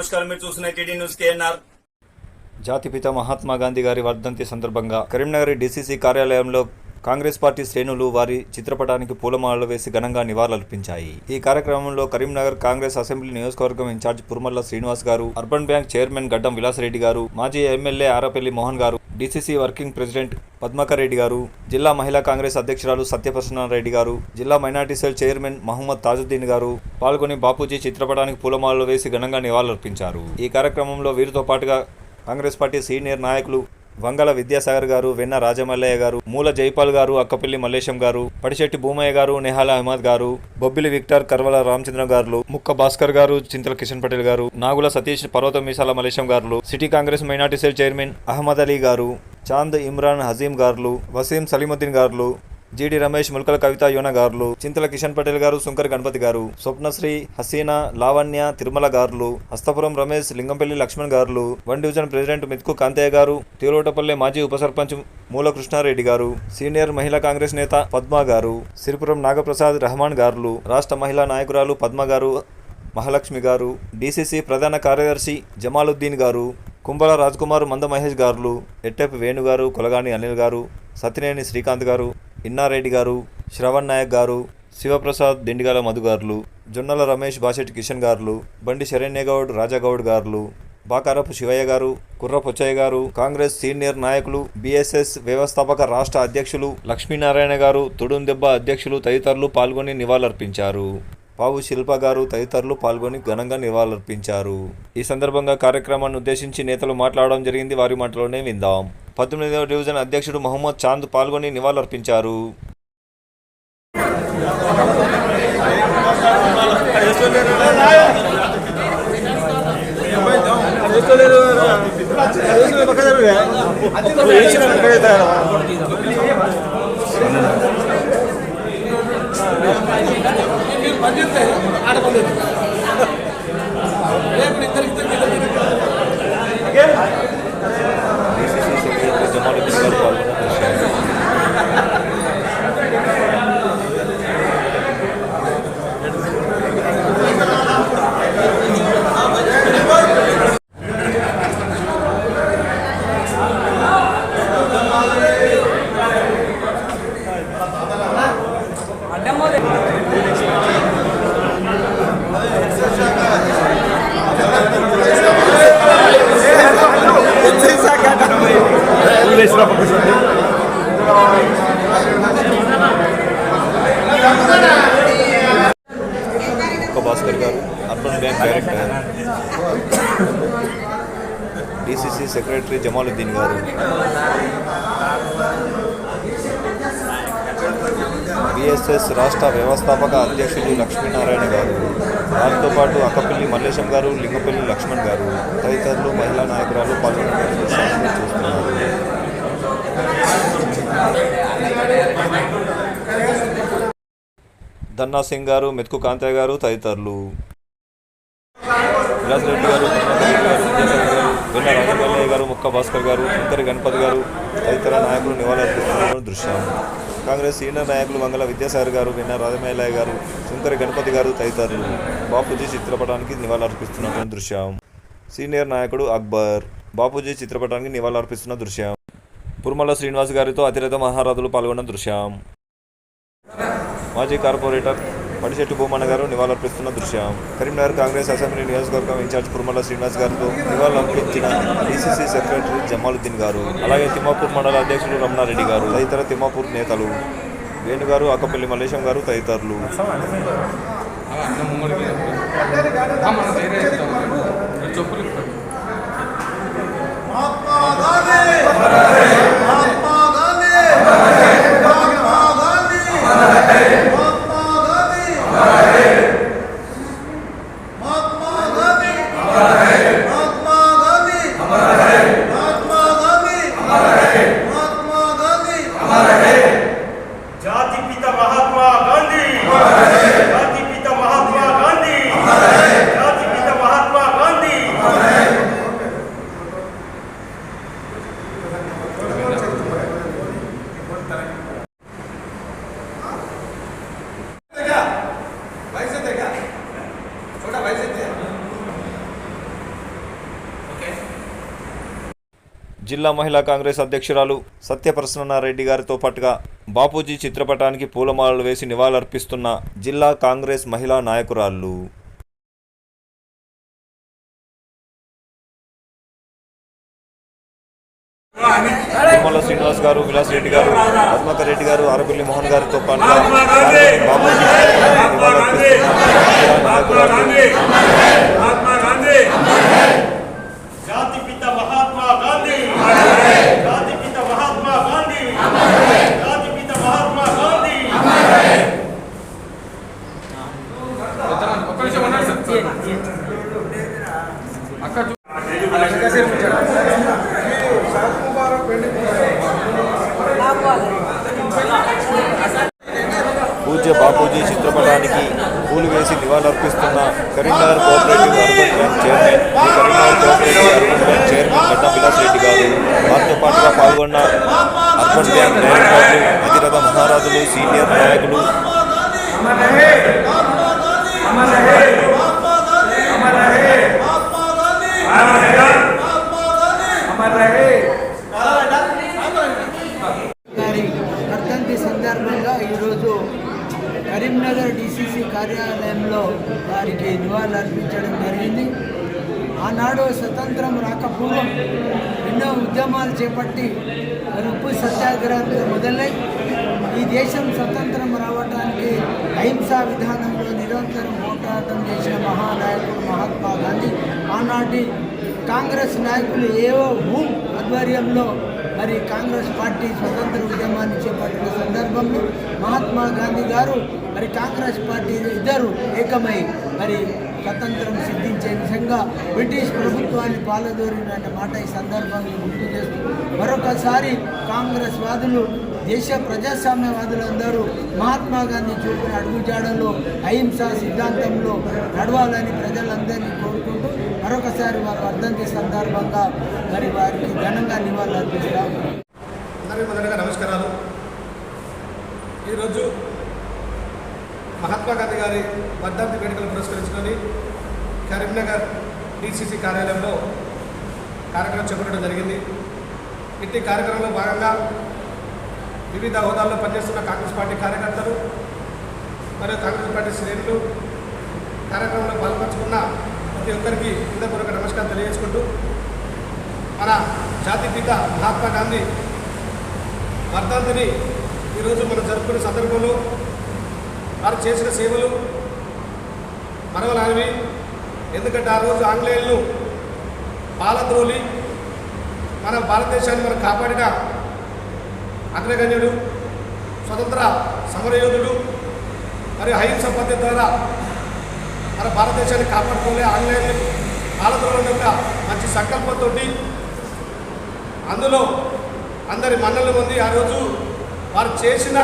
నమస్కారం. మీరు చూస్తున్న టీడీ న్యూస్ కేఎన్ఆర్. జాతిపిత మహాత్మా గాంధీ గారి వర్ధంతి సందర్భంగా కరీంనగర్ డిసిసి కార్యాలయంలో కాంగ్రెస్ పార్టీ శ్రేణులు వారి చిత్రపటానికి పూలమాలలు వేసి ఘనంగా నివాళులర్పించాయి. ఈ కార్యక్రమంలో కరీంనగర్ కాంగ్రెస్ అసెంబ్లీ నియోజకవర్గం ఇన్ఛార్జ్ పురుమల్ల శ్రీనివాస్ గారు అర్బన్ బ్యాంక్ చైర్మన్ గడ్డం విలాసరెడ్డి గారు మాజీ ఎమ్మెల్యే ఆరపల్లి మోహన్ గారు DCC working president Padmakar Reddy గారు జిల్లా మహిళా కాంగ్రెస్ అధ్యక్షురాలు సత్యప్రసన్నారెడ్డి గారు జిల్లా minority cell chairman Mohammed Tajuddin గారు పాల్గొని బాపూజీ చిత్రపటానికి పూలమాలలు వేసి ఘనంగా నివాళులర్పించారు. ఈ కార్యక్రమంలో వీరితో పాటుగా కాంగ్రెస్ పార్టీ సీనియర్ నాయకులు వంగల విద్యాసాగర్ గారు వెన్న రాజమల్లయ్య గారు మూల జైపాల్ గారు అక్కపల్లి మల్లేశం గారు పడిశెట్టి భూమయ్య గారు నెహాల అహ్మద్ గారు బొబ్బిలి విక్టర్ కర్వల రామచంద్ర గారు ముక్క భాస్కర్ గారు చింతల కిషన్ పటేల్ గారు నాగుల సతీష్ పర్వతం మీసాల మల్లేశం గారు city Congress minority cell chairman Ahmed Ali గారు చాంద్ ఇమ్రాన్ హజీం గారు వసీం సలీముద్దీన్ గారు జీడి రమేష్ ముల్కల కవిత యోన గారులు చింతల కిషన్ పటేల్ గారు శంకర్ గణపతి గారు స్వప్నశ్రీ హసీనా లావణ్య తిరుమల గారులు Hastapuram Ramesh Lingampalli Laxman గారులు one division president Mithku Kantaiah గారు తిరువటపల్లె మాజీ ఉప సర్పంచ్ మూల కృష్ణారెడ్డి గారు సీనియర్ మహిళా కాంగ్రెస్ నేత పద్మ గారు సిరిపురం నాగప్రసాద్ రహమాన్ గారులు రాష్ట్ర మహిళా నాయకురాలు పద్మ గారు మహాలక్ష్మి గారు డీసీసీ ప్రధాన కార్యదర్శి జమాలుద్దీన్ గారు కుంబల రాజ్కుమార్ మంద మహేష్ గారులు ఎట్టెప్ వేణు గారు కొలగాని అనిల్ గారు సత్యనేని శ్రీకాంత్ గారు ఇన్నారెడ్డి గారు శ్రవణ్ నాయక్ గారు శివప్రసాద్ దిండిగాల మధు గారులు జొన్నల రమేష్ బాసెట్ కిషన్ గారులు బండి శరణ్యగౌడ్ రాజాగౌడ్ గారులు బాకారపు శివయ్య గారు కుర్రపుచ్చయ్య గారు కాంగ్రెస్ సీనియర్ నాయకులు బీఎస్ఎస్ వ్యవస్థాపక రాష్ట్ర అధ్యక్షులు లక్ష్మీనారాయణ గారు తుడుం దెబ్బ అధ్యక్షులు తదితరులు పాల్గొని నివాళులర్పించారు. పావు శిల్ప గారు తదితరులు పాల్గొని ఘనంగా నివాళులర్పించారు. ఈ సందర్భంగా కార్యక్రమాన్ని ఉద్దేశించి నేతలు మాట్లాడడం జరిగింది. వారి మాటలోనే విందాం. పద్దెనిమిదవ డివిజన్ అధ్యక్షుడు మహమ్మద్ చాంద్ పాల్గొని నివాళులర్పించారు. డీసీసీ సెక్రటరీ జమాలుద్దీన్ గారు పాల్గొన్నారు ఒక్క భాస్కర్ గారు urban bank director DCC secretary Jamaluddin గారు బిఎస్ఎస్ రాష్ట్ర వ్యవస్థాపక అధ్యక్షులు లక్ష్మీనారాయణ గారు వారితో పాటు అక్కపల్లి మల్లేశం గారు లింగపల్లి లక్ష్మణ్ గారు తదితరులు మహిళా నాయకురాలు పాల్గొన్నారు చూస్తున్నారు. దన్నా సింగ్ గారు మెతుకు కాంతయ్య గారు తదితరులు. విలాసరెడ్డి రెడ్డి గారు వెన్న రాజమల్లయ్య గారు ముక్క భాస్కర్ గారు శంకరి గణపతి గారు తదితర నాయకులు నివాళులర్పిస్తున్న దృశ్యం. కాంగ్రెస్ సీనియర్ నాయకులు మంగళ విద్యాసాగర్ గారు వెన్న రాజమేలయ్య గారు శంకర గణపతి గారు తదితరులు బాపూజీ చిత్రపటానికి నివాళులర్పిస్తున్నటువంటి దృశ్యం. సీనియర్ నాయకుడు అక్బర్ బాపూజీ చిత్రపటానికి నివాళులర్పిస్తున్న దృశ్యం. పురుమల శ్రీనివాస్ గారితో అతిరథ మహారాజులు పాల్గొన్న దృశ్యం. మాజీ కార్పొరేటర్ పడిశెట్టి భూమన్న గారు నివాళులర్పిస్తున్న దృశ్యం. కరీంనగర్ కాంగ్రెస్ అసెంబ్లీ నియోజకవర్గం ఇన్ఛార్జ్ కుర్మల శ్రీనివాస్ గారితో నివాళులర్పించిన డీసీసీ సెక్రటరీ జమాలుద్దీన్ గారు అలాగే తిమ్మాపూర్ మండల అధ్యక్షుడు రమణారెడ్డి గారు తదితర తిమ్మాపూర్ నేతలు వేణుగారు అక్కపల్లి మల్లేశం గారు తదితరులు. జిల్లా మహిళా కాంగ్రెస్ అధ్యక్షురాలు సత్యప్రసన్నారెడ్డి గారితో పాటుగా బాపూజీ చిత్రపటానికి పూలమాలలు వేసి నివాళులర్పిస్తున్న జిల్లా కాంగ్రెస్ మహిళా నాయకురాళ్ళు తిమ్మల శ్రీనివాస్ గారు విలాస్ రెడ్డి గారు పద్మకర్ రెడ్డి గారు ఆరపల్లి మోహన్ గారితో పాటుగా బాపూజీ చిత్రపటానికి నివాళులర్పిస్తున్న మహిళా నాయకురాళ్ళు మహాత్మా గాంధీ జాతిపిత మహాత్మా గాంధీ జాతిపిత మహాత్మా గాంధీ జాతిపిత మహాత్మా గాంధీ పెద్దనా, ఒక్క నిమిషం ఉండండి సార్. అక్క పూజ్య బాపూజీ చిత్రపటానికి పూలు వేసి నివాళులర్పిస్తున్న Karimnagar cooperative urban bank chairman Karimnagar cooperative urban bank chairman Gadda Vilas Reddy గారు వారితో పాటుగా పాల్గొన్న అర్బన్ బ్యాంక్ డైరెక్టర్లు అధిరథ మహారాజులు సీనియర్ నాయకులు గారి వర్ధంతి సందర్భంగా ఈరోజు కరీంనగర్ డిసిసి కార్యాలయంలో వారికి నివాళులు అర్పించడం జరిగింది ఆనాడు స్వతంత్రం రాకపూర్వం ఎన్నో ఉద్యమాలు చేపట్టి మరి ఉప్పు సత్యాగ్రహంతో మొదలై ఈ దేశం స్వతంత్రం రావడానికి అహింసా విధానంలో నిరంతరం పోరాటం చేసిన మహానాయకుడు మహాత్మా గాంధీ ఆనాటి కాంగ్రెస్ నాయకులు ఏవో హూమ్ ఆధ్వర్యంలో మరి కాంగ్రెస్ పార్టీ స్వతంత్ర ఉద్యమాన్ని చేపట్టిన సందర్భంలో మహాత్మా గాంధీ గారు మరి కాంగ్రెస్ పార్టీ ఇద్దరు ఏకమై మరి స్వతంత్రం సిద్ధించే విధంగా బ్రిటిష్ ప్రభుత్వాన్ని పాలదోరిన మాట ఈ సందర్భంగా గుర్తు చేస్తూ మరొకసారి కాంగ్రెస్ వాదులు దేశ ప్రజాస్వామ్యవాదులందరూ మహాత్మా గాంధీ చూపిన అడుగుజాడల్లో అహింసా సిద్ధాంతంలో నడవాలని ప్రజలందరినీ కోరుకుంటూ మరొకసారి వారి వర్ధంతి సందర్భంగా మరి వారికి ఘనంగా నివాళులు అర్పిస్తాం అందరికీ మొదటగా నమస్కారాలు. ఈరోజు మహాత్మా గాంధీ గారి వర్ధంతి వేడుకలు పురస్కరించుకొని కరీంనగర్ డిసిసి కార్యాలయంలో కార్యక్రమం చేపట్టడం జరిగింది. ఇట్టి కార్యక్రమంలో భాగంగా వివిధ హోదాల్లో పనిచేస్తున్న కాంగ్రెస్ పార్టీ కార్యకర్తలు మరియు కాంగ్రెస్ పార్టీ శ్రేణులు కార్యక్రమంలో పాల్పంచుకున్న ప్రతి ఒక్కరికి హృదయపూర్వక నమస్కారం తెలియజేసుకుంటూ మన జాతిపిత మహాత్మా గాంధీ వర్ధంతిని ఈరోజు మనం జరుపుకునే సందర్భంలో వారు చేసిన సేవలు మరవలానివి. ఎందుకంటే ఆ రోజు ఆంగ్లేయులను పాలద్రోలి మన భారతదేశాన్ని మనం కాపాడిన అగ్రగణ్యుడు స్వతంత్ర సమరయోధుడు మరియు అహింస పద్ధతి ద్వారా మన భారతదేశాన్ని కాపాడుకోలే ఆంగ్లేయులు. పాలద్రోలం యొక్క మంచి సంకల్పంతో అందులో అందరి మన్నలు ఉంది ఆ రోజు వారు చేసిన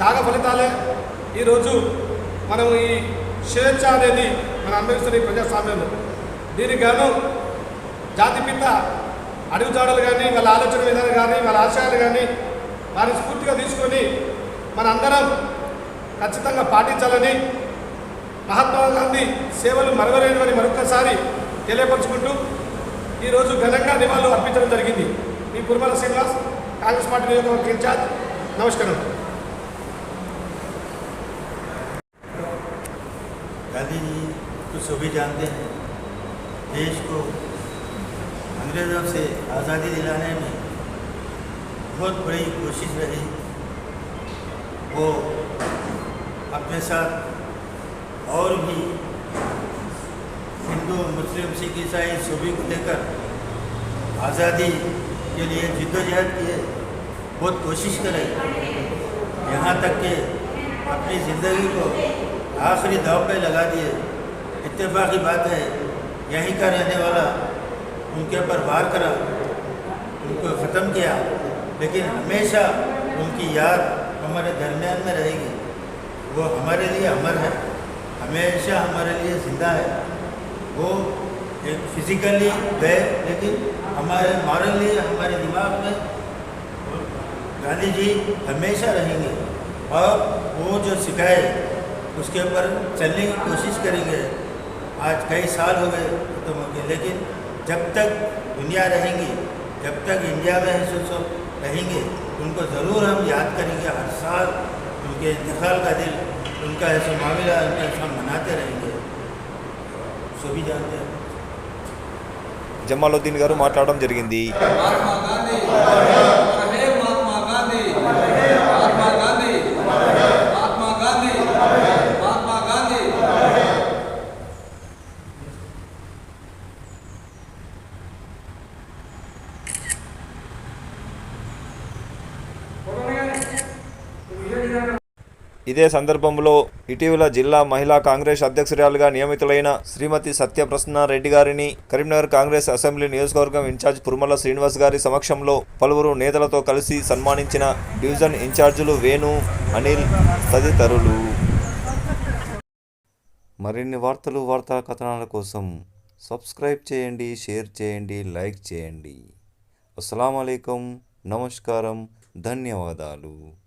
త్యాగ ఫలితాలే ఈరోజు మనం ఈ స్వేచ్ఛ అనేది మనం అనుభవిస్తున్న ఈ ప్రజాస్వామ్యంలో దీనికి గాను జాతిపిత అడుగుజాడలు కానీ వాళ్ళ ఆలోచన విధానం కానీ వాళ్ళ ఆశయాలు కానీ వారిని స్ఫూర్తిగా తీసుకొని మన అందరం ఖచ్చితంగా పాటించాలని మహాత్మా గాంధీ సేవలు మరవలేనివని మరొకసారి తెలియపరుచుకుంటూ ఈరోజు ఘనంగా నివాళులు అర్పించడం జరిగింది. మీ పురమల శ్రీనివాస్ కాంగ్రెస్ పార్టీ నియోజకవర్గ ఇన్ఛార్జ్ నమస్కారం. سبھی جانتے ہیں۔ دیش کو انگریزوں سے آزادی دلانے میں بہت بڑی کوشش رہی۔ وہ اپنے ساتھ اور بھی ہندو، مسلم، سکھ، عیسائی سبھی کو لے کر آزادی کے لیے جد و جہد کیے، بہت کوشش کرے یہاں تک کہ اپنی زندگی کو آخری داؤ پہ لگا دیے۔ اتفاقی بات ہے یہیں کا رہنے والا ان کے اوپر وار کرا، ان کو ختم کیا، لیکن ہمیشہ ان کی یاد ہمارے درمیان میں رہے گی۔ وہ ہمارے لیے امر ہے، ہمیشہ ہمارے لیے زندہ ہے۔ وہ ایک فزیکلی گئے لیکن ہمارے مارلی ہمارے دماغ میں گاندھی جی ہمیشہ رہیں گے۔ اور وہ جو سکھائے، اس کے اوپر چلنے کی کوشش کریں گے۔ آج کئی سال ہو گئے ختم ہو گئے لیکن جب تک دنیا رہیں گی جب تک انڈیا میں حصص ہو رہیں گے ان کو ضرور ہم یاد کریں گے ہر سال ان کے انتقال کا دل ان کا ایسا معاملہ ان کا ایسا مناتے رہیں گے۔ سو సో బి జాంతే జమాలుద్దీన్ గారు మాట్లాడడం జరిగింది ఇదే సందర్భంలో ఇటీవల జిల్లా మహిళా కాంగ్రెస్ అధ్యక్షురాలుగా నియమితులైన శ్రీమతి సత్యప్రసన్న రెడ్డి గారిని కరీంనగర్ కాంగ్రెస్ అసెంబ్లీ నియోజకవర్గం ఇన్ఛార్జ్ పురుమల శ్రీనివాస్ గారి సమక్షంలో పలువురు నేతలతో కలిసి సన్మానించిన డివిజన్ ఇన్ఛార్జీలు వేణు అనిల్ తదితరులు. మరిన్ని వార్తలు వార్తా కథనాల కోసం సబ్స్క్రైబ్ చేయండి షేర్ చేయండి లైక్ చేయండి. అస్సలం నమస్కారం. ధన్యవాదాలు.